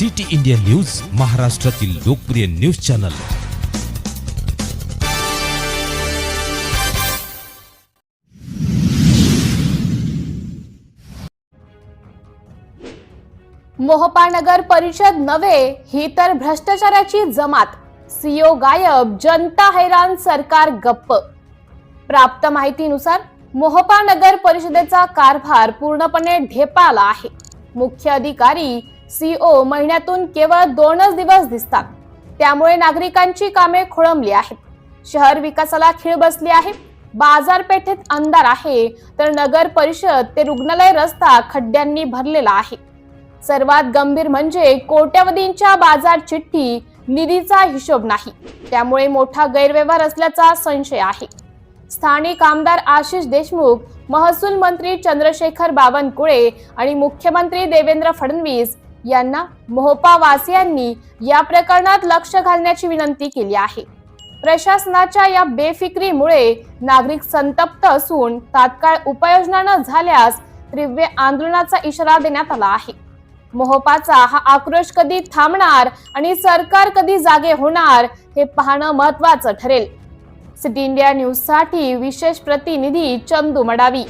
City India news महाराष्ट्रातील लोकप्रिय news channel. मोहपानगर परिषद नव्हे ही तर भ्रष्टाचाराची जमात. सीओ गायब जनता हैराण सरकार गप्प. प्राप्त माहितीनुसार मोहपा नगर परिषदेचा कारभार पूर्णपणे ढेपाला आहे. मुख्य अधिकारी सीओ महिन्यातून केवळ दोनच दिवस दिसतात. त्यामुळे नागरिकांची कामे खोळंबली आहेत. शहर विकासाला खीळ बसली आहे. बाजारपेठेत अंधार आहे. तर नगर परिषद ते रुग्णालय रस्ता खड्ड्यांनी भरलेला आहे. सर्वात गंभीर म्हणजे कोट्यवधींच्या बाजार चिठ्ठी निधीचा हिशोब नाही. त्यामुळे मोठा गैरव्यवहार असल्याचा संशय आहे. स्थानिक आमदार आशिष देशमुख महसूल मंत्री चंद्रशेखर बावनकुळे आणि मुख्यमंत्री देवेंद्र फडणवीस यांना मोहपा वासियांनी या प्रकरणात लक्ष घालण्याची विनंती केली आहे. प्रशासनाच्या या बेफिक्रीमुळे नागरिक संतप्त असून तात्काळ उपाययोजना न झाल्यास तीव्र आंदोलनाचा इशारा देण्यात आला आहे. मोहपाचा हा आक्रोश कधी थांबणार आणि सरकार कधी जागे होणार हे पाहणं महत्वाचं ठरेल. सिटी इंडिया न्यूजसाठी विशेष प्रतिनिधी चंदू मडावी.